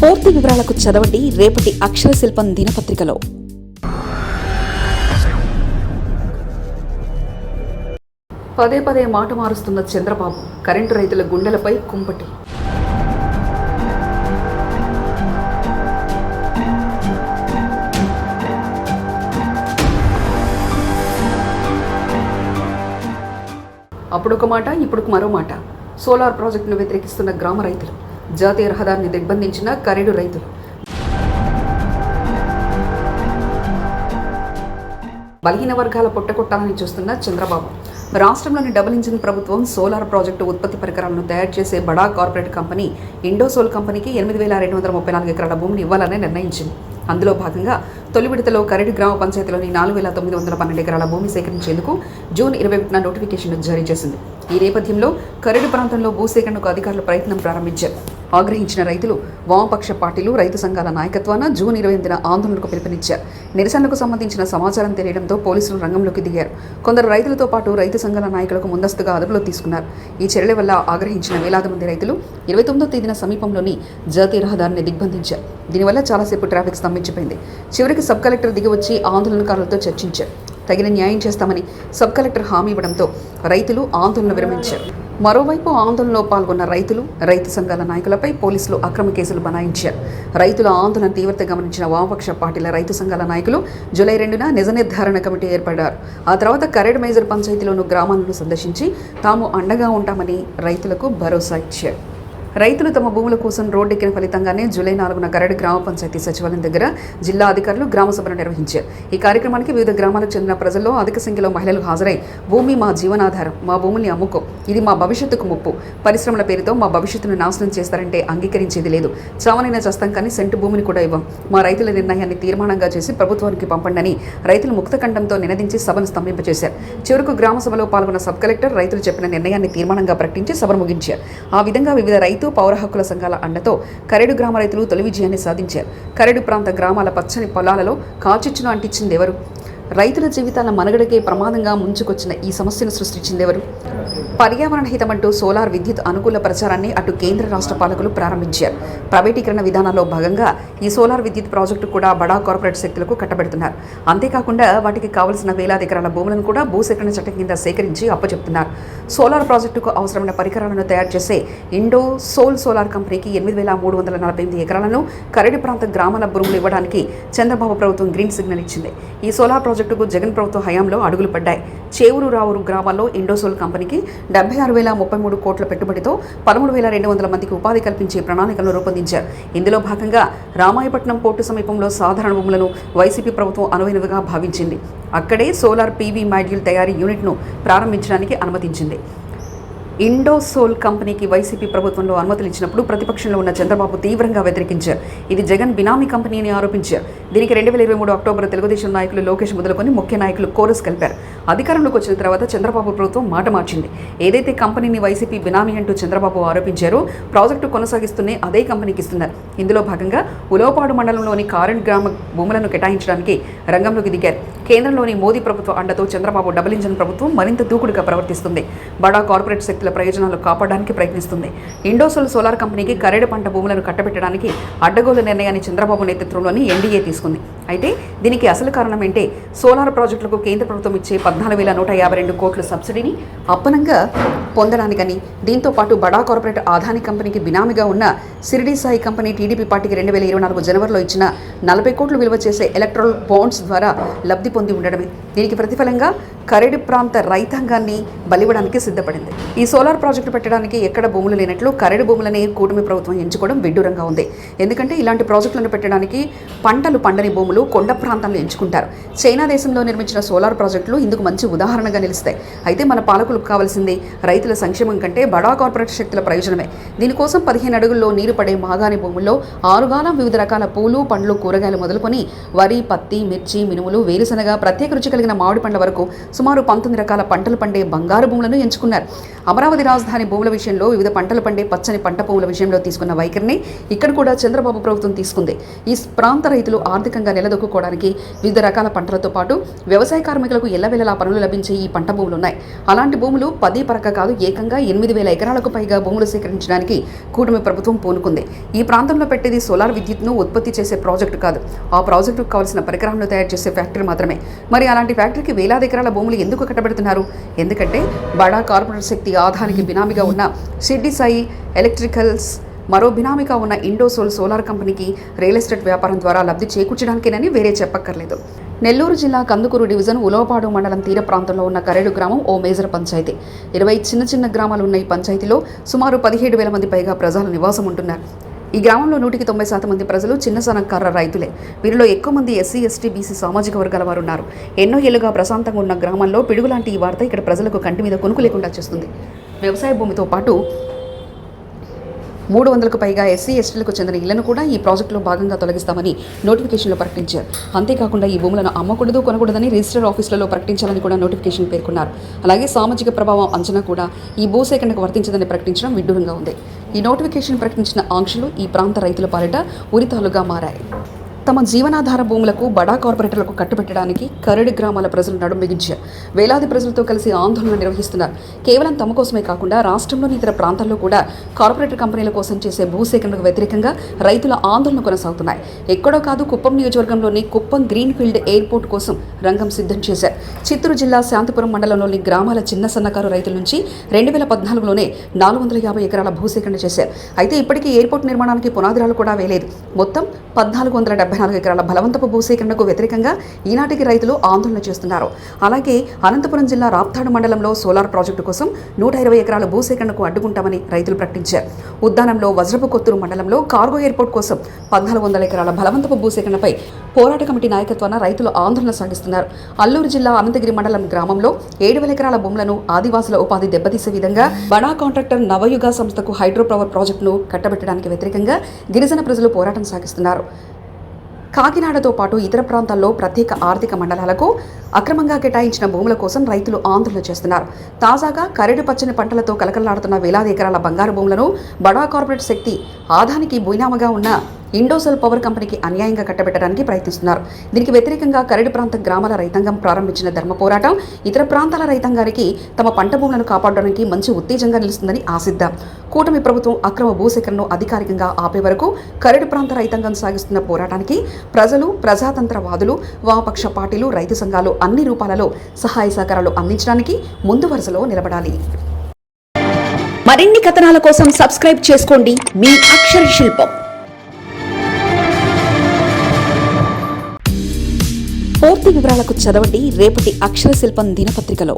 పూర్తి వివరాలకు చదవండి రేపటి అక్షర శిల్పం దినపత్రికలో. పదే పదే మాట మారుస్తున్న చంద్రబాబు కరెంటు రైతుల గుండెలపై కుంపటి. అప్పుడొక మాట ఇప్పుడు మరో మాట. సోలార్ ప్రాజెక్టును వ్యతిరేకిస్తున్న గ్రామ రైతులు. జాతీయ రహదారిని దిగ్బంధించిన కరెడు రైతులు. బలహీన వర్గాల పొట్టకొట్టాలని చూస్తున్న చంద్రబాబు. రాష్ట్రంలోని డబుల్ ఇంజిన్ ప్రభుత్వం సోలార్ ప్రాజెక్టు ఉత్పత్తి పరికరాలను తయారు చేసే బడా కార్పొరేట్ కంపెనీ ఇండోసోల్ కంపెనీకి ఎనిమిది వేల రెండు వందల ముప్పై నాలుగు ఎకరాల భూమిని ఇవ్వాలని నిర్ణయించింది. అందులో భాగంగా తొలి విడతలో కరడి గ్రామ పంచాయతీలోని నాలుగు వేల తొమ్మిది వందల పన్నెండు ఎకరాల భూమి సేకరించేందుకు జూన్ ఇరవై ఒకటిన నోటిఫికేషన్ జారీ చేసింది. ఈ నేపథ్యంలో కరడి ప్రాంతంలో భూసేకరణకు అధికారులు ప్రయత్నం ప్రారంభించారు. ఆగ్రహించిన రైతులు వామపక్ష పార్టీలు రైతు సంఘాల నాయకత్వాన జూన్ ఇరవై ఎనిమిదిన ఆందోళనకు పిలుపునిచ్చారు. నిరసనలకు సంబంధించిన సమాచారం తెలియడంతో పోలీసులు రంగంలోకి దిగారు. కొందరు రైతులతో పాటు రైతు సంఘాల నాయకులకు ముందస్తుగా అదుపులో తీసుకున్నారు. ఈ చర్యల వల్ల ఆగ్రహించిన వేలాది మంది రైతులు ఇరవై తొమ్మిదో తేదీన సమీపంలోని జాతీయ రహదారిని దిగ్బంధించారు. దీనివల్ల చాలాసేపు ట్రాఫిక్ స్తంభించిపోయింది. చివరికి సబ్ కలెక్టర్ దిగివచ్చి ఆందోళనకారులతో చర్చించారు. తగిన న్యాయం చేస్తామని సబ్ కలెక్టర్ హామీ ఇవ్వడంతో రైతులు ఆందోళన విరమించారు. మరోవైపు ఆందోళనలో పాల్గొన్న రైతులు రైతు సంఘాల నాయకులపై పోలీసులు అక్రమ కేసులు బనాయించారు. రైతుల ఆందోళన తీవ్రత గమనించిన వామపక్ష పార్టీల రైతు సంఘాల నాయకులు జూలై రెండున నిజ నిర్ధారణ కమిటీ ఏర్పడ్డారు. ఆ తర్వాత కరేడ్ మేజర్ పంచాయతీలోని గ్రామాలను సందర్శించి తాము అండగా ఉంటామని రైతులకు భరోసా ఇచ్చారు. రైతులు తమ భూముల కోసం రోడ్డెక్కిన ఫలితంగానే జూలై నాలుగున గరడి గ్రామ పంచాయతీ సచివాలయం దగ్గర జిల్లా అధికారులు గ్రామ సభను నిర్వహించారు. ఈ కార్యక్రమానికి వివిధ గ్రామాలకు చెందిన ప్రజల్లో అధిక సంఖ్యలో మహిళలు హాజరై భూమి మా జీవనాధారం మా భూముల్ని అమ్ముకో ఇది మా భవిష్యత్తుకు ముప్పు పరిశ్రమల పేరుతో మా భవిష్యత్తును నాశనం చేస్తారంటే అంగీకరించేది లేదు. చావనైనా చస్తాం కానీ సెంటు భూమిని కూడా ఇవ్వం. మా రైతుల నిర్ణయాన్ని తీర్మానంగా చేసి ప్రభుత్వానికి పంపండని రైతులు ముక్తకంఠంతో నినదించి సభను స్తంభింపచేశారు. చివరకు గ్రామ సభలో పాల్గొన్న సబ్ కలెక్టర్ రైతులు చెప్పిన నిర్ణయాన్ని తీర్మానంగా ప్రకటించి సభను ముగించారు. ఆ విధంగా వివిధ రైతు పౌర హక్కుల సంఘాల అండతో కరెడు గ్రామ రైతులు తొలి విజయాన్ని సాధించారు. కరెడు ప్రాంత గ్రామాల పచ్చని పొలాలలో కాచిచ్చును అంటించిందెవరు రైతుల జీవితాల మనుగడకే ప్రమాదంగా ముంచుకొచ్చిన ఈ సమస్యను సృష్టించిందెవరు పర్యావరణ హితమంటూ సోలార్ విద్యుత్ అనుకూల ప్రచారాన్ని అటు కేంద్ర రాష్ట్ర పాలకులు ప్రారంభించారు. ప్రైవేటీకరణ విధానంలో భాగంగా ఈ సోలార్ విద్యుత్ ప్రాజెక్టు కూడా బడా కార్పొరేట్ శక్తులకు కట్టబెడుతున్నారు. అంతేకాకుండా వాటికి కావలసిన వేలాది ఎకరాల భూములను కూడా భూసేకరణ చట్టం కింద సేకరించి అప్పచెప్తున్నారు. సోలార్ ప్రాజెక్టుకు అవసరమైన పరికరాలను తయారు చేసే ఇండో సోల్ సోలార్ కంపెనీకి ఎనిమిది వేల మూడు వందల నలభై ఎనిమిది ఎకరాలను కరడి ప్రాంత గ్రామాల భూములు ఇవ్వడానికి చంద్రబాబు ప్రభుత్వం గ్రీన్ సిగ్నల్ ఇచ్చింది. ఈ సోలార్ ప్రాజెక్టుకు జగన్ ప్రభుత్వ హయాంలో అడుగులు పడ్డాయి. చేవూరు రావురు గ్రామాల్లో ఇండోసోల్ కంపెనీకి డెబ్బై ఆరు వేల ముప్పై మూడు కోట్ల పెట్టుబడితో పదమూడు వేల రెండు వందల మందికి ఉపాధి కల్పించే ప్రణాళికలను రూపొందించారు. ఇందులో భాగంగా రామాయపట్నం పోర్టు సమీపంలో సాధారణ భూములను వైసీపీ ప్రభుత్వం అనువైనవిగా భావించింది. అక్కడే సోలార్ పీవీ మాడ్యూల్ తయారీ యూనిట్ను ప్రారంభించడానికి అనుమతించింది. ఇండోసోల్ కంపెనీకి వైసీపీ ప్రభుత్వంలో అనుమతులు ఇచ్చినప్పుడు ప్రతిపక్షంలో ఉన్న చంద్రబాబు తీవ్రంగా వ్యతిరేకించారు. ఇది జగన్ బినామీ కంపెనీ అని ఆరోపించారు. దీనికి రెండు వేల ఇరవై మూడు అక్టోబర్ తెలుగుదేశం నాయకులు లోకేష్ మొదలుకొని ముఖ్య నాయకులు కోరస్ కలిపారు. అధికారంలోకి వచ్చిన తర్వాత చంద్రబాబు ప్రభుత్వం మాట మార్చింది. ఏదైతే కంపెనీని వైసీపీ బినామీ అంటూ చంద్రబాబు ఆరోపించారో ప్రాజెక్టు కొనసాగిస్తూనే అదే కంపెనీకి ఇస్తున్నారు. ఇందులో భాగంగా ఉలవపాడు మండలంలోని కారెంట్ గ్రామ భూములను కేటాయించడానికి రంగంలోకి దిగారు. కేంద్రంలోని మోదీ ప్రభుత్వ అండతో చంద్రబాబు డబుల్ ఇంజన్ ప్రభుత్వం మరింత దూకుడుగా ప్రవర్తిస్తుంది. బడా కార్పొరేట్ శక్తుల ప్రయోజనాలు కాపాడడానికి ప్రయత్నిస్తుంది. ఇండోసోల్ సోలార్ కంపెనీకి కరేడు పంట భూములను కట్టబెట్టడానికి అడ్డగోలు నిర్ణయాన్ని చంద్రబాబు నేతృత్వంలోని ఎన్డీఏ తీసుకుంది. అయితే దీనికి అసలు కారణం ఏంటే సోలార్ ప్రాజెక్టులకు కేంద్ర ప్రభుత్వం ఇచ్చే పద్నాలుగు వేల నూట యాభై రెండు కోట్ల సబ్సిడీని అప్పనంగా పొందడానికని దీంతో పాటు బడా కార్పొరేట్ ఆదాని కంపెనీకి బినామీగా ఉన్న సిరిడి సాయి కంపెనీ టీడీపీ పార్టీకి రెండు వేల ఇరవై నాలుగు జనవరిలో ఇచ్చిన నలభై కోట్లు విలువ చేసే ఎలక్ట్రల్ బాండ్స్ ద్వారా లబ్ధి పొంది ఉండడమే. దీనికి ప్రతిఫలంగా కరేడు ప్రాంత రైతాంగాన్ని బలివ్వడానికి సిద్ధపడింది. ఈ సోలార్ ప్రాజెక్టు పెట్టడానికి ఎక్కడ భూములు లేనట్లు కరేడు భూములనే కూటమి ప్రభుత్వం ఎంచుకోవడం విడ్డూరంగా ఉంది. ఎందుకంటే ఇలాంటి ప్రాజెక్టులను పెట్టడానికి పంటలు పండని భూములు కొండ ప్రాంతాలను ఎంచుకుంటారు. చైనా దేశంలో నిర్మించిన సోలార్ ప్రాజెక్టులు ఇందుకు మంచి ఉదాహరణగా నిలుస్తాయి. అయితే మన పాలకులకు కావాల్సింది రైతుల సంక్షేమం కంటే బడా కార్పొరేట్ శక్తుల ప్రయోజనమే. దీనికోసం పదిహేను అడుగుల్లో నీరు పడే మాగాని భూముల్లో ఆరుగాలం వివిధ రకాల పూలు పండ్లు కూరగాయలు మొదలుకొని వరి పత్తి మిర్చి మినుములు వేరుశనగ ప్రత్యేక రుచి కలిగిన మామిడి పండ్ల వరకు సుమారు పంతొమ్మిది రకాల పంటలు పండే బంగారు భూములను ఎంచుకున్నారు. అమరావతి రాజధాని భూముల విషయంలో వివిధ పంటలు పండే పచ్చని పంట భూముల విషయంలో తీసుకున్న వైఖరిని ఇక్కడ కూడా చంద్రబాబు ప్రభుత్వం తీసుకుంది. ఈ ప్రాంత రైతులు ఆర్థికంగా నిలదొక్కుకోవడానికి పండించడానికి వివిధ రకాల పంటలతో పాటు వ్యవసాయ కార్మికులకు ఎల్లవెల్లలా పనులు లభించే ఈ పంట భూములు ఉన్నాయి అలాంటి భూములు పది పరక కాదు ఏకంగా ఎనిమిది వేల ఎకరాలకు పైగా భూములు సేకరించడానికి కూటమి ప్రభుత్వం పూనుకుంది. ఈ ప్రాంతంలో పెట్టేది సోలార్ విద్యుత్ను ఉత్పత్తి చేసే ప్రాజెక్టు కాదు. ఆ ప్రాజెక్టుకు కావాల్సిన పరికరాలను తయారు చేసే ఫ్యాక్టరీ మాత్రమే. మరి అలాంటి ఫ్యాక్టరీకి వేలాది ఎకరాల భూములు ఎందుకు కట్టబెడుతున్నారు? ఎందుకంటే బడా కార్పొరేట్ శక్తి ఆధానికి బినామీగా ఉన్న షిడ్డి సాయి ఎలక్ట్రికల్స్ మరో బినామీగా ఉన్న ఇండోసోల్ సోలార్ కంపెనీకి రియల్ ఎస్టేట్ వ్యాపారం ద్వారా లబ్ధి చేకూర్చడానికేనని వేరే చెప్పక్కర్లేదు. నెల్లూరు జిల్లా కందుకూరు డివిజన్ ఉలవపాడు మండలం తీర ప్రాంతంలో ఉన్న కరేడు గ్రామం ఓ మేజర్ పంచాయతీ. ఇరవై చిన్న చిన్న గ్రామాలు ఉన్న ఈ పంచాయతీలో సుమారు పదిహేడు వేల మంది పైగా ప్రజలు నివాసం ఉంటున్నారు. ఈ గ్రామంలో నూటికి తొంభై శాతం మంది ప్రజలు చిన్న సనకార రైతులే. వీరిలో ఎక్కువ మంది ఎస్సీ ఎస్టీ బీసీ సామాజిక వర్గాల వారు ఉన్నారు. ఎన్నో ఏళ్ళుగా ప్రశాంతంగా ఉన్న గ్రామంలో పిడుగులాంటి ఈ వార్త ఇక్కడ ప్రజలకు కంటి మీద కొనుకు లేకుండా చేస్తుంది. వ్యవసాయ భూమితో పాటు మూడు వందలకు పైగా ఎస్సీ ఎస్టీలకు చెందిన ఇళ్ళను కూడా ఈ ప్రాజెక్టులో భాగంగా తొలగిస్తామని నోటిఫికేషన్లో ప్రకటించారు. అంతేకాకుండా ఈ భూములను అమ్మకూడదు కొనకూడదని రిజిస్టర్ ఆఫీసులలో ప్రకటించాలని కూడా నోటిఫికేషన్ పేర్కొన్నారు. అలాగే సామాజిక ప్రభావం అంచనా కూడా ఈ భూసేకరణకు వర్తించదని ప్రకటించడం విడ్డూరంగా ఉంది. ఈ నోటిఫికేషన్ ప్రకటించిన ఆంక్షలు ఈ ప్రాంత రైతుల పాలిట ఉరితాలుగా మారాయి. తమ జీవనాధార భూములకు బడా కార్పొరేటర్లకు కట్టుబెట్టడానికి కరడి గ్రామాల ప్రజలు నడుం బిగించారు వేలాది ప్రజలతో కలిసి ఆందోళన నిర్వహిస్తున్నారు. కేవలం తమ కోసమే కాకుండా రాష్ట్రంలోని ఇతర ప్రాంతాల్లో కూడా కార్పొరేటర్ కంపెనీల కోసం చేసే భూసేకరణకు వ్యతిరేకంగా రైతుల ఆందోళన కొనసాగుతున్నాయి. ఎక్కడో కాదు కుప్పం నియోజకవర్గంలోని కుప్పం గ్రీన్ ఫీల్డ్ ఎయిర్పోర్ట్ కోసం రంగం సిద్ధం చేశారు. చిత్తూరు జిల్లా శాంతిపురం మండలంలోని గ్రామాల చిన్న సన్నకారు రైతుల నుంచి రెండు వేల పద్నాలుగులోనే నాలుగు వందల యాభై ఎకరాల భూసేకరణ చేశారు. అయితే ఇప్పటికీ ఎయిర్పోర్ట్ నిర్మాణానికి పునాదిరాలు కూడా వేయలేదు. మొత్తం పద్నాలుగు వందల నాలుగు ఎకరాల బలవంతపు భూసేకరణకు వ్యతిరేకంగా ఈనాటికి రైతులు ఆందోళన చేస్తున్నారు. అలాగే అనంతపురం జిల్లా రాప్తాడు మండలంలో సోలార్ ప్రాజెక్టు కోసం నూట ఇరవై ఎకరాల భూసేకరణకు అడ్డుకుంటామని రైతులు ప్రకటించారు. ఉద్దానంలో వజ్రపు కొత్తూరు మండలంలో కార్గో ఎయిర్పోర్ట్ కోసం పద్నాలుగు వందల ఎకరాల బలవంతపు భూసేకరణపై పోరాట కమిటీ నాయకత్వాన రైతులు ఆందోళన సాగిస్తున్నారు. అల్లూరు జిల్లా అనంతగిరి మండలం గ్రామంలో ఏడు వేల ఎకరాల భూములను ఆదివాసుల ఉపాధి దెబ్బతీసే విధంగా బడా కాంట్రాక్టర్ నవయుగ సంస్థకు హైడ్రో పవర్ ప్రాజెక్టును కట్టబెట్టడానికి వ్యతిరేకంగా గిరిజన ప్రజలు పోరాటం సాగిస్తున్నారు. కాకినాడతో పాటు ఇతర ప్రాంతాల్లో ప్రత్యేక ఆర్థిక మండలాలకు అక్రమంగా కేటాయించిన భూముల కోసం రైతులు ఆందోళన చేస్తున్నారు. తాజాగా కరడు పచ్చని పంటలతో కలకలలాడుతున్న వేలాది ఎకరాల బంగారు భూములను బడా కార్పొరేట్ శక్తి ఆదానికి బుయినామగా ఉన్న ఇండోసెల్ పవర్ కంపెనీకి అన్యాయంగా కట్టబెట్టడానికి ప్రయత్నిస్తున్నారు. దీనికి వ్యతిరేకంగా కరడి ప్రాంత గ్రామాల రైతాంగం ప్రారంభించిన ధర్మ పోరాటం ఇతర ప్రాంతాల రైతాంగానికి తమ పంట భూములను కాపాడడానికి మంచి ఉత్తేజంగా నిలుస్తుందని ఆశిద్దాం. కూటమి ప్రభుత్వం అక్రమ భూసేకరణను అధికారికంగా ఆపే వరకు కరడి ప్రాంత రైతాంగం సాగిస్తున్న పోరాటానికి ప్రజలు ప్రజాతంత్రవాదులు వామపక్ష పార్టీలు రైతు సంఘాలు అన్ని రూపాలలో సహాయ సహకారాలు అందించడానికి ముందు వరుసలో నిలబడాలి. మరిన్ని కథనాల కోసం సబ్స్క్రైబ్ చేసుకోండి. మీ అక్షర శిల్పం. పూర్తి వివరాలకు చదవండి. రేపటి అక్షర శిల్పం దినపత్రికలో.